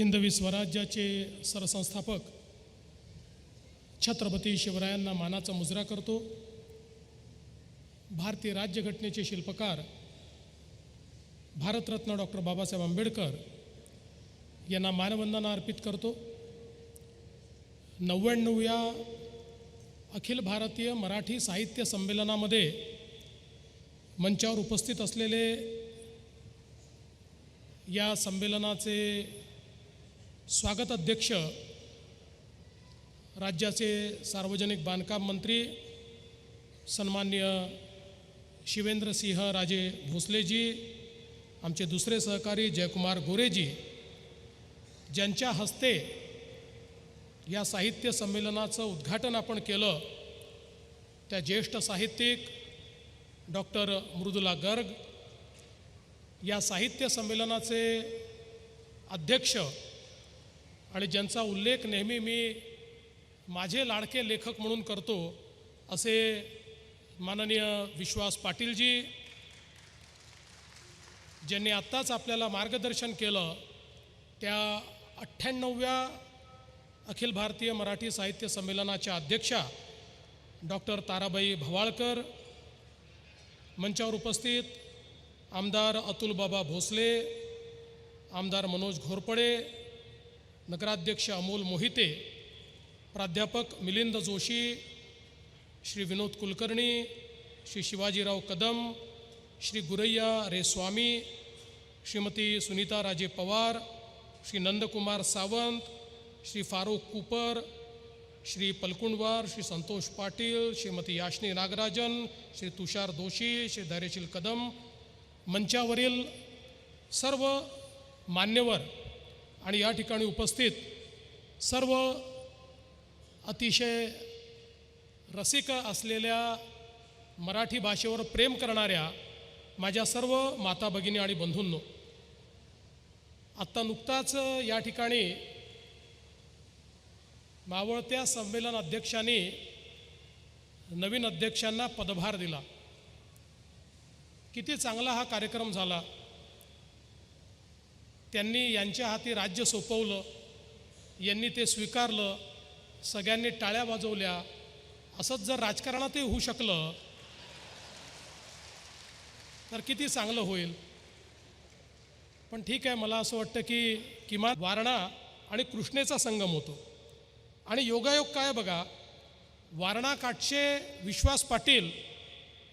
हिंदवी स्वराज्याचे सरसंस्थापक छत्रपती शिवरायांना मानाचा मुजरा करतो. भारतीय राज्यघटनेचे शिल्पकार भारतरत्न डॉक्टर बाबासाहेब आंबेडकर यांना मानवंदना अर्पित करतो. नव्याण्णवव्या अखिल भारतीय मराठी साहित्य संमेलनामध्ये मंचावर उपस्थित असलेले या संमेलनाचे स्वागत अध्यक्ष राज्याचे सार्वजनिक बांधकाम मंत्री सन्मान्य शिवेंद्रसिंह राजे भोसलेजी आमचे दुसरे सहकारी जयकुमार गोरेजी ज्यांच्या हस्ते या साहित्य संमेलनाचं उद्घाटन आपण केलं. त्या ज्येष्ठ साहित्यिक डॉक्टर मृदुला गर्ग या साहित्य संमेलनाचे अध्यक्ष आणि ज्यांचा उल्लेख नेहमी मी माझे लाडके लेखक म्हणून करतो असे माननीय विश्वास पाटीलजी ज्यांनी आत्ताच आपल्याला मार्गदर्शन केलं त्या अठ्ठ्याण्णवव्या अखिल भारतीय मराठी साहित्य संमेलनाच्या अध्यक्षा डॉक्टर ताराबाई भवाळकर मंचावर उपस्थित आमदार अतुलबाबा भोसले आमदार मनोज घोरपडे नगराध्यक्ष अमोल मोहिते प्राध्यापक मिलिंद जोशी श्री विनोद कुलकर्णी श्री शिवाजीराव कदम श्री गुरैया रे स्वामी श्रीमती सुनीता राजे पवार श्री नंदकुमार सावंत श्री फारूक कुपर श्री पलकुंडवार श्री संतोष पाटील श्रीमती याशनी नागराजन श्री तुषार दोशी श्री धैर्यशील कदम मंचावरील सर्व मान्यवर आणि या ठिकाणी उपस्थित सर्व अतिशय रसिक असलेल्या मराठी भाषेवर प्रेम करणाऱ्या माझ्या सर्व माता भगिनी आणि बंधूंनो आत्ता नुकताच या ठिकाणी मावळत्या संमेलन अध्यक्षांनी नवीन अध्यक्षांना पदभार दिला. किती चांगला हा कार्यक्रम झाला. त्यांनी यांच्या हाती राज्य सोपवलं यांनी ते स्वीकारलं सगळ्यांनी टाळ्या वाजवल्या. असंच जर राजकारणातही होऊ शकलं तर किती चांगलं होईल. पण ठीक आहे मला असं वाटतं की किमान वारणा आणि कृष्णेचा संगम होतो. आणि योगायोग काय बघा वारणा काठचे विश्वास पाटील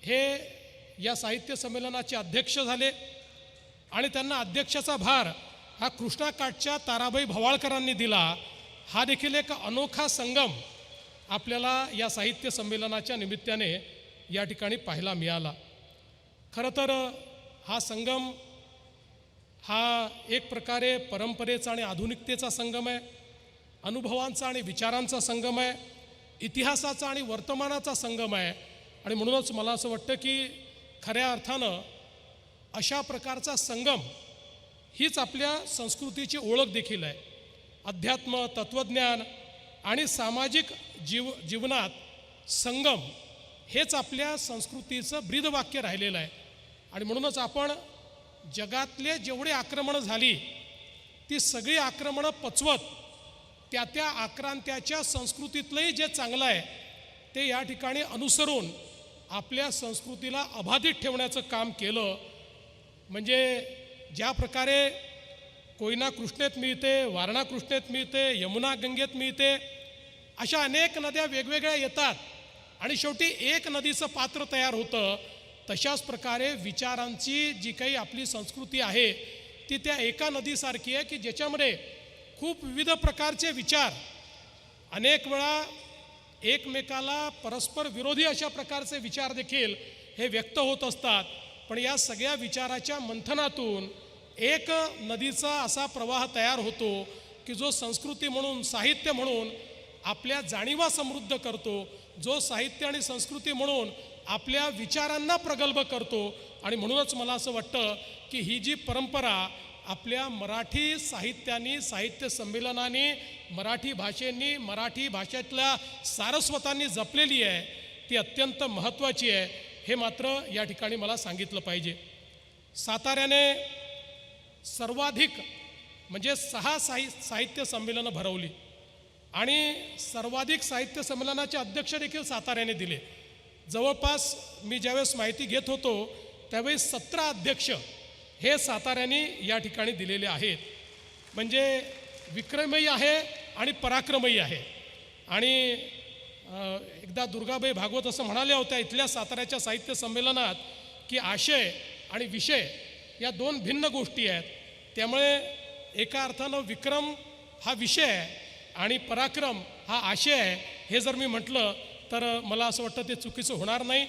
हे या साहित्य संमेलनाचे अध्यक्ष झाले आणि त्यांना अध्यक्षाचा भार हा कृष्णाकाठच्या ताराबाई भवाळकरांनी दिला हा देखील एक अनोखा संगम आपल्याला या साहित्य संमेलनाच्या निमित्ताने या ठिकाणी पाहायला मिळाला. खरं तर हा संगम हा एक प्रकारे परंपरेचा आणि आधुनिकतेचा संगम आहे अनुभवांचा आणि विचारांचा संगम आहे इतिहासाचा आणि वर्तमानाचा संगम आहे. आणि म्हणूनच मला असं वाटतं की खऱ्या अर्थानं अशा प्रकारचा संगम हीच आपल्या संस्कृतीची ओळख देखील आहे. अध्यात्म तत्त्वज्ञान आणि सामाजिक जीव जीवनात संगम हेच आपल्या संस्कृतीचं ब्रीदवाक्य राहिलेलं आहे. आणि म्हणूनच आपण जगातले जेवढे आक्रमणं झाली ती सगळी आक्रमणं पचवत त्या त्या आक्रांत्याच्या संस्कृतीतलंही जे चांगलं आहे ते या ठिकाणी अनुसरून आपल्या संस्कृतीला अबाधित ठेवण्याचं काम केलं. म्हणजे ज्या प्रकारे कोयना कृष्णेत मिळते वारणा कृष्णेत मिळते यमुना गंगेत मिळते अशा अनेक नद्या वेगवेगळ्या येतात आणि शेवटी एक नदीचं पात्र तयार होतं तशाच प्रकारे विचारांची जी काही आपली संस्कृती आहे ती त्या एका नदीसारखी आहे की ज्याच्यामध्ये खूप विविध प्रकारचे विचार अनेक वेळा एकमेकाला परस्पर विरोधी अशा प्रकारचे विचार देखील हे व्यक्त होत असतात. पण या सगळ्या विचाराच्या मंथनातून एक नदीचा असा प्रवाह तयार होतो की जो संस्कृती म्हणून साहित्य म्हणून आपल्या जाणीवा समृद्ध करतो जो साहित्य आणि संस्कृती म्हणून आपल्या विचारांना प्रगल्भ करतो. आणि म्हणूनच मला असं वाटतं की ही जी परंपरा आपल्या मराठी साहित्यानी साहित्य संमेलनाने मराठी भाषेंनी मराठी भाषेतल्या सारस्वतांनी जपलेली आहे ती अत्यंत महत्त्वाची आहे हे मात्र या ठिकाणी मला सांगितलं पाहिजे. साताऱ्याने सर्वाधिक म्हणजे सहा साहि साहित्य संमेलनं भरवली. आणि सर्वाधिक साहित्य संमेलनाचे अध्यक्ष देखील साताऱ्याने दिले. जवळपास मी ज्यावेळेस माहिती घेत होतो त्यावेळी सतरा अध्यक्ष हे साताऱ्याने या ठिकाणी दिलेले आहेत. म्हणजे विक्रमही आहे आणि पराक्रमही आहे. आणि एकदा दुर्गाबाई भागवत असं म्हणाल्या होत्या इथल्या साताऱ्याच्या साहित्य संमेलनात की आशय आणि विषय या दोन भिन्न गोष्टी आहेत. त्यामुळे एका अर्थानं विक्रम हा विषय आहे आणि पराक्रम हा आशय आहे हे जर मी म्हटलं तर मला असं वाटतं ते चुकीचं होणार नाही.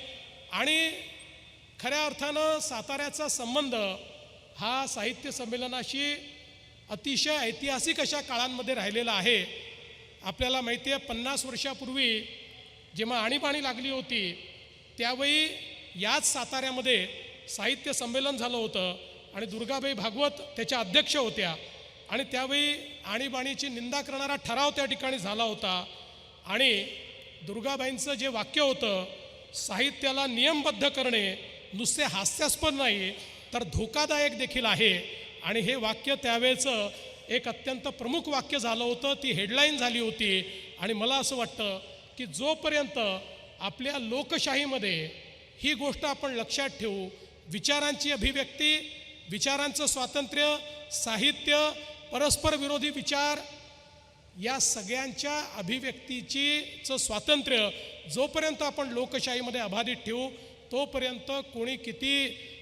आणि खऱ्या अर्थानं साताऱ्याचा संबंध हा साहित्य संमेलनाशी अतिशय ऐतिहासिक अशा काळांमध्ये राहिलेला आहे. आपल्याला माहिती आहे पन्नास वर्षापूर्वी जेव्हा आणीबाणी लागली होती त्यावेळी याच साताऱ्यामध्ये साहित्य संमेलन झालं होतं. आणि दुर्गाबाई भागवत त्याच्या अध्यक्ष होत्या. आणि त्यावेळी आणीबाणीची निंदा करणारा ठराव त्या ठिकाणी झाला होता. आणि दुर्गाबाईंचं जे वाक्य होतं साहित्याला नियमबद्ध करणे नुसते हास्यास्पद नाही तर धोकादायक देखील आहे. आणि हे वाक्य त्यावेळेचं एक अत्यंत प्रमुख वाक्य झालं होतं ती हेडलाईन झाली होती. आणि मला असं वाटतं की जोपर्यंत आपल्या लोकशाहीमध्ये ही गोष्ट आपण लक्षात ठेवू विचारांची अभिव्यक्ती विचारांचं स्वातंत्र्य साहित्य परस्पर विरोधी विचार या सगळ्यांच्या अभिव्यक्तीचीचं स्वातंत्र्य जोपर्यंत आपण लोकशाहीमध्ये अबाधित ठेवू तोपर्यंत कोणी किती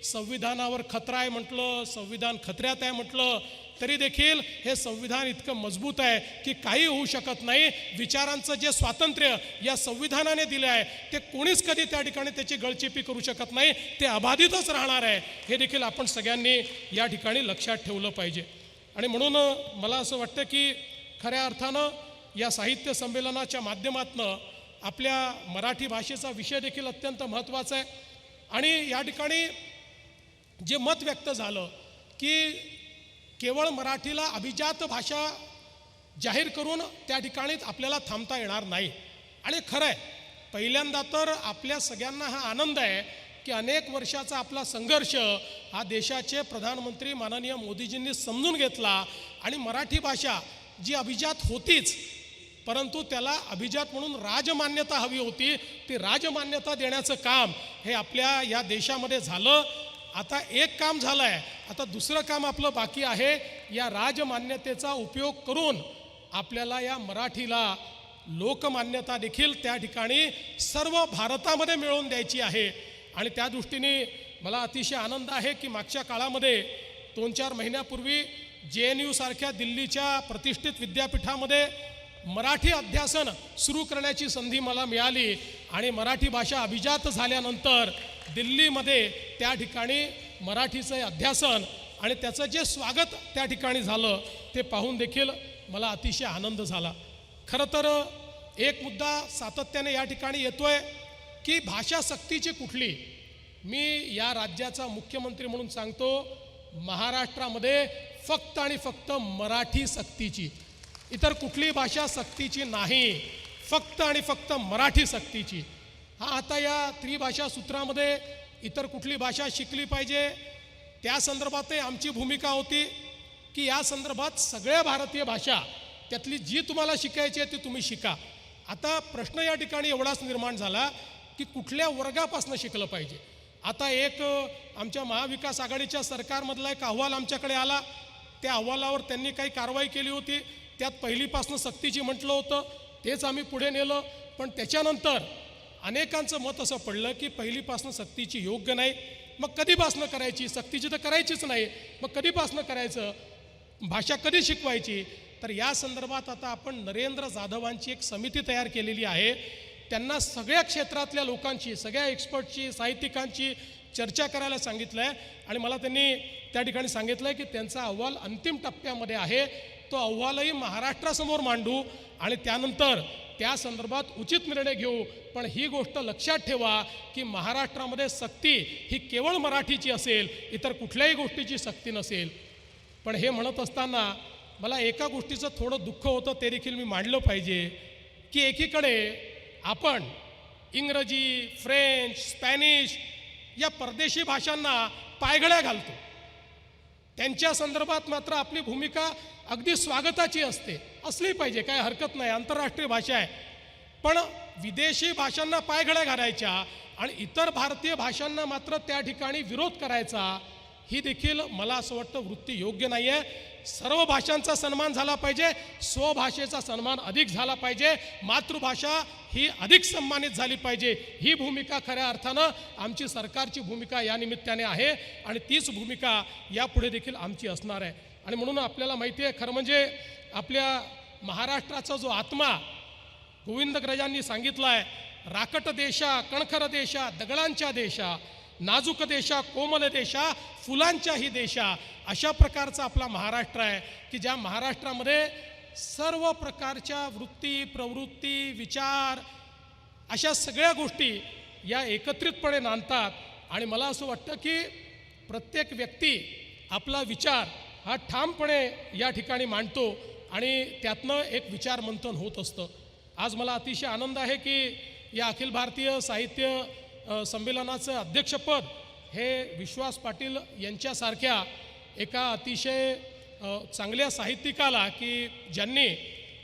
संविधानावर खतरा आहे म्हटलं संविधान खतऱ्यात आहे म्हटलं तरी देखील हे संविधान इतकं मजबूत आहे की काही होऊ शकत नाही. विचारांचं जे स्वातंत्र्य या संविधानाने दिलं आहे ते कोणीच कधी त्या ठिकाणी त्याची गळचेपी करू शकत नाही ते अबाधितच राहणार आहे. हे देखील आपण सगळ्यांनी या ठिकाणी लक्षात ठेवलं पाहिजे. आणि म्हणून मला असं वाटतं की खऱ्या अर्थानं या साहित्य संमेलनाच्या माध्यमातनं आपल्या मराठी भाषेचा विषय देखील अत्यंत महत्त्वाचा आहे. आणि या ठिकाणी जे मत व्यक्त झालं की केवळ मराठीला अभिजात भाषा जाहीर करून त्या ठिकाणीच आपल्याला थांबता येणार नाही. आणि खरं आहे पहिल्यांदा तर आपल्या सगळ्यांना हा आनंद आहे की अनेक वर्षाचा आपला संघर्ष हा देशाचे प्रधानमंत्री माननीय मोदीजींनी समजून घेतला आणि मराठी भाषा जी अभिजात होतीच परंतु त्याला अभिजात म्हणून राजमान्यता हवी होती ती राजमान्यता देण्याचं काम हे आपल्या या देशामध्ये झालं. आता एक काम झालं आहे आता दुसरं काम आपलं बाकी आहे. या राजमान्यतेचा उपयोग करून आपल्याला या मराठीला लोकमान्यता देखील त्या ठिकाणी सर्व भारतामध्ये मिळवून द्यायची आहे. आणि त्या दृष्टीने मला अतिशय आनंद आहे की मागच्या काळामध्ये दोन चार महिन्यापूर्वी जे एन यूसारख्या दिल्लीच्या प्रतिष्ठित विद्यापीठामध्ये मराठी अध्यासन सुरू करण्याची संधी मला मिळाली. आणि मराठी भाषा अभिजात झाल्यानंतर दिल्लीमध्ये त्या ठिकाणी मराठीचं अध्यासन आणि त्याचं जे स्वागत त्या ठिकाणी झालं ते पाहून देखील मला अतिशय आनंद झाला. खरं तर एक मुद्दा सातत्याने या ठिकाणी येतोय की भाषा सक्तीची कुठली? मी या राज्याचा मुख्यमंत्री म्हणून सांगतो महाराष्ट्रामध्ये फक्त आणि फक्त मराठी सक्तीची. इतर कुठली भाषा सक्तीची नाही फक्त आणि फक्त मराठी सक्तीची. हा आता या त्रिभाषा सूत्रामध्ये इतर कुठली भाषा शिकली पाहिजे त्या संदर्भातही आमची भूमिका होती की या संदर्भात सगळ्या भारतीय भाषा त्यातली जी तुम्हाला शिकायची आहे ती तुम्ही शिका. आता प्रश्न या ठिकाणी एवढाच निर्माण झाला की कुठल्या वर्गापासून शिकलं पाहिजे. आता एक आमच्या महाविकास आघाडीच्या सरकारमधला एक अहवाल आमच्याकडे आला. त्या अहवालावर त्यांनी काही कारवाई केली होती. त्यात पहिलीपासून सक्तीची म्हटलं होतं. तेच आम्ही पुढे नेलं. पण त्याच्यानंतर अनेकांचं मत असं पडलं की पहिलीपासनं सक्तीची योग्य नाही मग कधीपासनं करायची? सक्तीची तर करायचीच नाही. मग कधीपासनं करायचं? भाषा कधी शिकवायची? तर या संदर्भात आता आपण नरेंद्र जाधवांची एक समिती तयार केलेली आहे. त्यांना सगळ्या क्षेत्रातल्या लोकांची सगळ्या एक्सपर्टची साहित्यिकांची चर्चा करायला सांगितलं आहे आणि मला त्यांनी त्या ठिकाणी सांगितलं आहे की त्यांचा अहवाल अंतिम टप्प्यामध्ये आहे. तो अहवालही महाराष्ट्रासमोर मांडू आणि त्यानंतर त्या संदर्भात उचित निर्णय घेऊ. पण ही गोष्ट लक्षात ठेवा की महाराष्ट्रामध्ये सक्ती ही केवळ मराठीची असेल इतर कुठल्याही गोष्टीची सक्ती नसेल. पण हे म्हणत असताना मला एका गोष्टीचं थोडं दुःख होतं ते देखील मी मांडलं पाहिजे की एकीकडे आपण इंग्रजी फ्रेंच स्पॅनिश या परदेशी भाषांना पायघड्या घालतो. त्यांच्या संदर्भात मात्र आपली भूमिका अगदी स्वागताची असते. असली पाहिजे काय हरकत नाही आंतरराष्ट्रीय भाषा आहे. पण विदेशी भाषांना पायघड्या घालायच्या आणि इतर भारतीय भाषांना मात्र त्या ठिकाणी विरोध करायचा ही देखील मला असं वाटतं वृत्ती योग्य नाही आहे सर्व भाषांचा सन्मान झाला पाहिजे स्वभाषेचा सन्मान अधिक झाला पाहिजे मातृभाषा ही अधिक सन्मानित झाली पाहिजे ही भूमिका खऱ्या अर्थानं आमची सरकारची भूमिका या निमित्ताने आहे आणि तीच भूमिका यापुढे देखील आमची असणार आहे. आणि म्हणून आपल्याला माहिती आहे खरं म्हणजे आपल्या महाराष्ट्राचा जो आत्मा गोविंदग्रजांनी सांगितलं आहे राकट देशा कणखर देशा दगडांच्या देशा नाजूक देशा कोमल देशा फुलांच्याही देशा अशा प्रकारचा आपला महाराष्ट्र आहे की ज्या महाराष्ट्रामध्ये सर्व प्रकारच्या वृत्ती प्रवृत्ती विचार अशा सगळ्या गोष्टी या एकत्रितपणे नांदतात. आणि मला असं वाटतं की प्रत्येक व्यक्ती आपला विचार हा ठामपणे या ठिकाणी मांडतो आणि त्यातनं एक विचार मंथन होत असतं. आज मला अतिशय आनंद आहे की या अखिल भारतीय साहित्य संमेलनाचं अध्यक्षपद हे विश्वास पाटील यांच्यासारख्या एका अतिशय चांगल्या साहित्यिकाला की ज्यांनी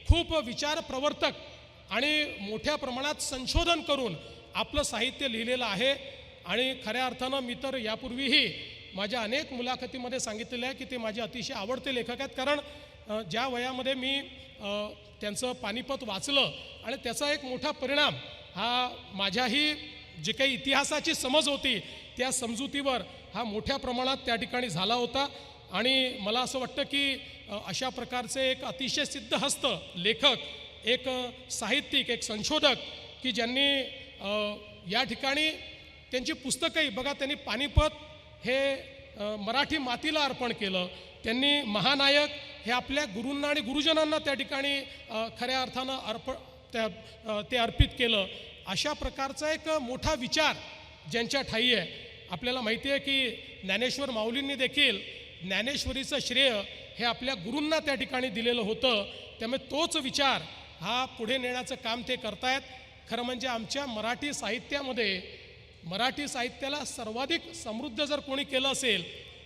खूप विचार प्रवर्तक आणि मोठ्या प्रमाणात संशोधन करून आपलं साहित्य लिहिलेलं आहे. आणि खऱ्या अर्थानं मी तर यापूर्वीही माझ्या अनेक मुलाखतीमध्ये सांगितलेलं आहे की ते माझे अतिशय आवडते लेखक आहेत. कारण ज्या वयामध्ये मी त्यांचं पानिपत वाचलं आणि त्याचा एक मोठा परिणाम हा माझ्याही जे काही इतिहासाची समज होती त्या समजुतीवर हा मोठ्या प्रमाणात त्या ठिकाणी झाला होता. आणि मला असं वाटतं की अशा प्रकारचे एक अतिशय सिद्धहस्त लेखक एक साहित्यिक एक संशोधक की ज्यांनी या ठिकाणी त्यांची पुस्तकंही बघा त्यांनी पानिपत हे मराठी मातीला अर्पण केलं. त्यांनी महानायक हे आपल्या गुरूंना आणि गुरुजनांना त्या ठिकाणी खऱ्या अर्थानं अर्प त्या ते अर्पित केलं. अशा प्रकारचा एक मोठा विचार ज्यांच्या ठाई आहे. आपल्याला माहिती आहे की ज्ञानेश्वर माऊलींनी देखील ज्ञानेश्वरीचं श्रेय हे आपल्या गुरूंना त्या ठिकाणी दिलेलं होतं. त्यामुळे तोच विचार हा पुढे नेण्याचं काम ते करतायत. खरं म्हणजे आमच्या मराठी साहित्यामध्ये मराठी साहित्याला सर्वाधिक समृद्ध जर कोणी केलं असेल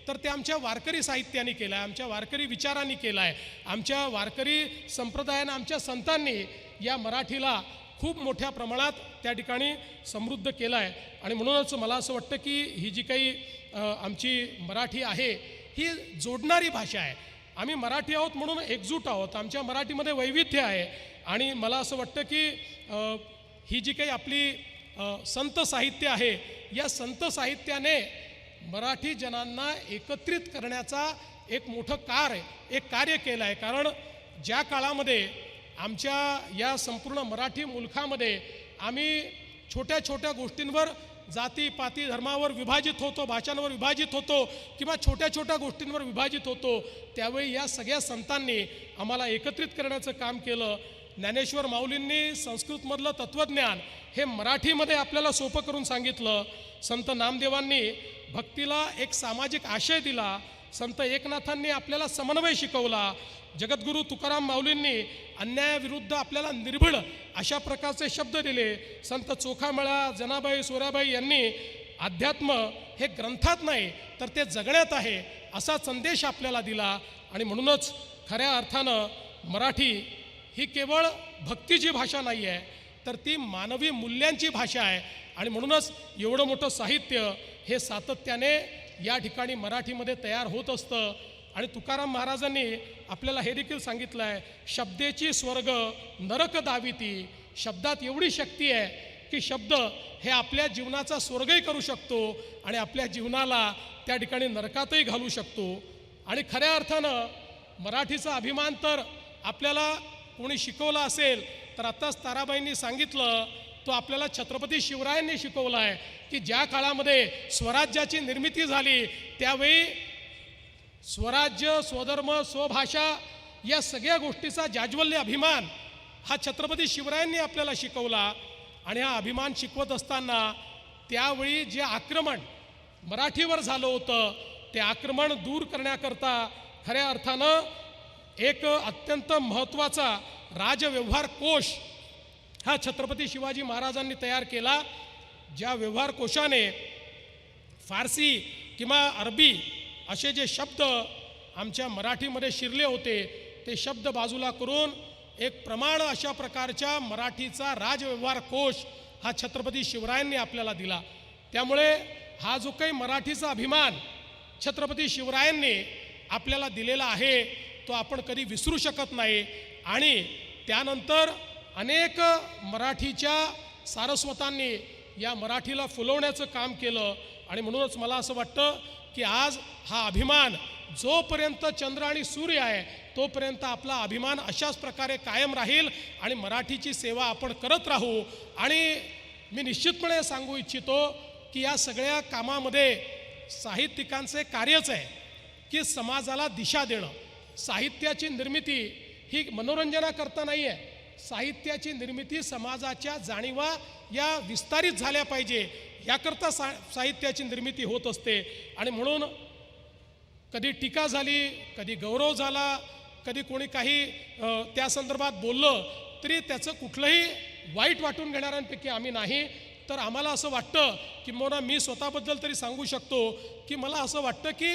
तर ते आमच्या वारकरी साहित्याने केलं आहे आमच्या वारकरी विचारांनी केलं आहे आमच्या वारकरी संप्रदायानं आमच्या संतांनी या मराठीला खूप मोठ्या प्रमाणात त्या ठिकाणी समृद्ध केलं आहे आणि म्हणूनच मला असं वाटतं की ही जी काही आमची मराठी आहे ही जोडणारी भाषा आहे. आम्ही मराठी आहोत म्हणून एकजूट आहोत. आमच्या मराठीमध्ये वैविध्य आहे. आणि मला असं वाटतं की ही जी काही आपली संत साहित्य आहे या संत साहित्याने मराठी जनांना एकत्रित करण्याचा एक मोठं कार्य एक कार्य केलं आहे. कारण ज्या काळामध्ये आमच्या या संपूर्ण मराठी मुलखामध्ये आम्ही छोट्या छोट्या गोष्टींवर जाती पाती धर्मावर विभाजित होतो भाषांवर विभाजित होतो किंवा छोट्या छोट्या गोष्टींवर विभाजित होतो त्यावेळी या सगळ्या संतांनी आम्हाला एकत्रित करण्याचं काम केलं. ज्ञानेश्वर माऊलींनी संस्कृतमधलं तत्त्वज्ञान हे मराठीमध्ये आपल्याला सोपं करून सांगितलं. संत नामदेवांनी भक्तीला एक सामाजिक आशय दिला. संत एकनाथांनी आपल्याला समन्वय शिकवला. जगद्गुरू तुकाराम माऊलींनी अन्यायाविरुद्ध आपल्याला निर्भीड अशा प्रकारचे शब्द दिले. संत चोखामळा जनाबाई सोराबाई यांनी अध्यात्म हे ग्रंथात नाही तर ते जगण्यात आहे असा संदेश आपल्याला दिला. आणि म्हणूनच खऱ्या अर्थानं मराठी ही केवळ भक्तीची भाषा नाही आहे तर ती मानवी मूल्यांची भाषा आहे. आणि म्हणूनच एवढं मोठं साहित्य हे सातत्याने या ठिकाणी मराठीमध्ये तयार होत असतं. आणि तुकाराम महाराजांनी आपल्याला हे देखील सांगितलं आहे शब्देची स्वर्ग नरक दाविती. शब्दात एवढी शक्ती आहे की शब्द हे आपल्या जीवनाचा स्वर्गही करू शकतो आणि आपल्या जीवनाला त्या ठिकाणी नरकातही घालू शकतो. आणि खऱ्या अर्थानं मराठीचा अभिमान तर आपल्याला कोणी शिकवला असेल तर आत्ताच ताराबाईंनी सांगितलं तो आपल्याला छत्रपती शिवरायांनी शिकवला आहे की ज्या काळामध्ये स्वराज्याची निर्मिती झाली त्यावेळी स्वराज्य स्वधर्म स्वभाषा या सगळ्या गोष्टीचा जाज्वल्य अभिमान हा छत्रपती शिवरायांनी आपल्याला शिकवला. आणि हा अभिमान शिकवत असताना त्यावेळी जे आक्रमण मराठीवर झालं होतं ते आक्रमण दूर करण्याकरता खऱ्या अर्थानं एक अत्यंत महत्त्वाचा राजव्यवहार कोश हा छत्रपती शिवाजी महाराजांनी तयार केला. ज्या व्यवहार कोशाने फारसी किंवा अरबी असे जे शब्द आमच्या मराठीमध्ये शिरले होते ते शब्द बाजूला करून एक प्रमाण अशा प्रकारच्या मराठीचा राजव्यवहार कोश हा छत्रपती शिवरायांनी आपल्याला दिला. त्यामुळे हा जो काही मराठीचा अभिमान छत्रपती शिवरायांनी आपल्याला दिलेला आहे तो आपण कधी विसरू शकत नाही. आणि त्यानंतर अनेक मराठीच्या सारस्वतांनी या मराठीला फुलवण्याचं काम केलं. आणि म्हणूनच मला असं वाटतं की आज हा अभिमान जोपर्यंत चंद्र आणि सूर्य आहे तोपर्यंत आपला अभिमान अशाच प्रकारे कायम राहील आणि मराठीची सेवा आपण करत राहू. आणि मी निश्चितपणे सांगू इच्छितो की या सगळ्या कामामध्ये साहित्यिकांचे कार्यच आहे की समाजाला दिशा देणं. साहित्याची निर्मिती ही मनोरंजनाकरता नाही आहे साहित्याची निर्मिती समाजाच्या जाणीवा या विस्तारित झाल्या पाहिजे. याकरता सा साहित्याची निर्मिती होत असते. आणि म्हणून कधी टीका झाली कधी गौरव झाला कधी कोणी काही त्या संदर्भात बोललं तरी त्याचं कुठलंही वाईट वाटून घेणाऱ्यांपैकी आम्ही नाही. तर आम्हाला असं वाटतं की मोना मी स्वतःबद्दल तरी सांगू शकतो की मला असं वाटतं की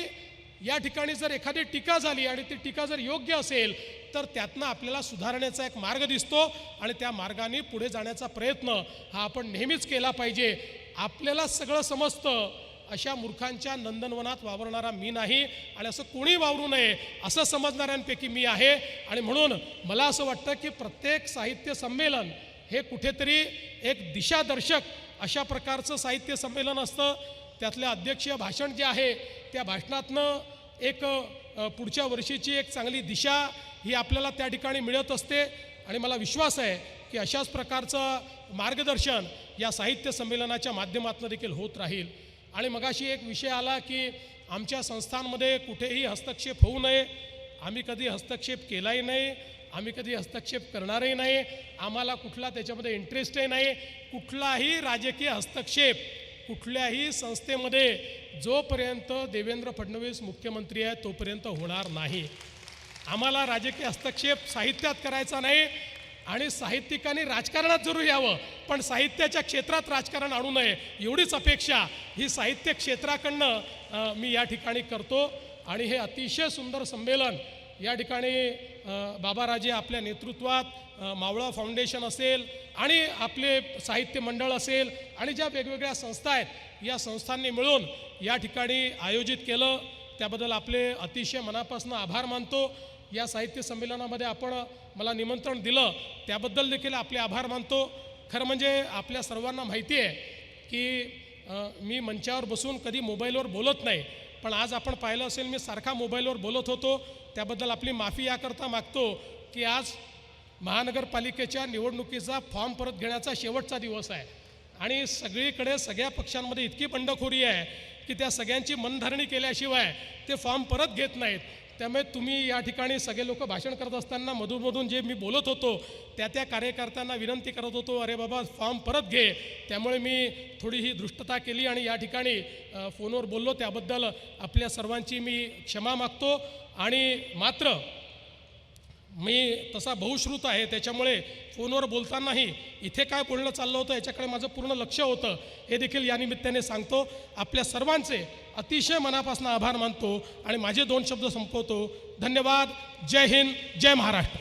या ठिकाणी जर एखादी टीका झाली आणि ती टीका जर योग्य असेल तर त्यातनं आपल्याला सुधारण्याचा एक मार्ग दिसतो आणि त्या मार्गाने पुढे जाण्याचा प्रयत्न हा आपण नेहमीच केला पाहिजे. आपल्याला सगळं समजतं. अशा मूर्खांच्या नंदनवनात वावरणारा मी नाही आणि असं कोणी वावरू नये असं समजणाऱ्यांपैकी मी आहे. आणि म्हणून मला असं वाटतं की प्रत्येक साहित्य संमेलन हे कुठेतरी एक दिशादर्शक अशा प्रकारचं साहित्य संमेलन असतं. त्यातलं अध्यक्षीय भाषण जे आहे त्या भाषणातनं एक पुढच्या वर्षीची एक चांगली दिशा ही आपल्याला त्या ठिकाणी मिळत असते. आणि मला विश्वास आहे की अशाच प्रकारचं मार्गदर्शन या साहित्य संमेलनाच्या माध्यमातून देखील होत राहील. आणि मगाशी एक विषय आला की आमच्या संस्थांमध्ये कुठेही हस्तक्षेप होऊ नये. आम्ही कधी हस्तक्षेप केलाही नाही. आम्ही कधी हस्तक्षेप करणारही नाही. आम्हाला कुठला त्याच्यामध्ये इंटरेस्टही नाही. कुठलाही राजकीय हस्तक्षेप कुठल्याही संस्थेमध्ये जोपर्यंत देवेंद्र फडणवीस मुख्यमंत्री आहे तोपर्यंत होणार नाही. आम्हाला राजकीय हस्तक्षेप साहित्यात करायचा नाही आणि साहित्यिकांनी राजकारणात जरूर यावं पण साहित्याच्या क्षेत्रात राजकारण आणू नये एवढीच अपेक्षा ही साहित्य क्षेत्राकडनं मी या ठिकाणी करतो. आणि हे अतिशय सुंदर संमेलन या ठिकाणी बाबाराजे आपल्या नेतृत्वात मावळा फाउंडेशन असेल आणि आपले साहित्य मंडळ असेल आणि ज्या वेगवेगळ्या संस्था आहेत या संस्थांनी मिळून या ठिकाणी आयोजित केलं. त्याबद्दल आपले अतिशय मनापासून आभार मानतो. या साहित्य संमेलनामध्ये आपण मला निमंत्रण दिलं. त्याबद्दल देखील आपले आभार मानतो. खरं म्हणजे आपल्या सर्वांना माहिती आहे की मी मंचावर बसून कधी मोबाईलवर बोलत नाही. पण आज आपण पाहिलं असेल मी सारखा मोबाईलवर बोलत होतो. त्याबद्दल आपली माफी याकरता मागतो की आज महानगरपालिकेच्या निवडणुकीचा फॉर्म परत घेण्याचा शेवटचा दिवस आहे. आणि सगळीकडे सगळ्या पक्षांमध्ये इतकी बंडखोरी आहे की त्या सगळ्यांची मनधरणी केल्याशिवाय ते फॉर्म परत घेत नाहीत. त्यामुळे तुम्ही या ठिकाणी सगळे लोक भाषण करत असताना मधूनमधून जे मी बोलत होतो त्या त्या कार्यकर्त्यांना विनंती करत होतो अरे बाबा फॉर्म परत घे. त्यामुळे मी थोडी ही दृष्टता केली आणि या ठिकाणी फोनवर बोललो. त्याबद्दल आपल्या सर्वांची मी क्षमा मागतो. आणि मात्र मी तसा बहुश्रुत आहे त्याच्यामुळे फोनवर बोलतानाही इथे काय बोलणं चाललं होतं याच्याकडे माझं पूर्ण लक्ष होतं हे देखील या निमित्ताने सांगतो. आपल्या सर्वांचे अतिशय मनापासून आभार मानतो आणि माझे दोन शब्द संपवतो. धन्यवाद. जय हिंद. जय महाराष्ट्र.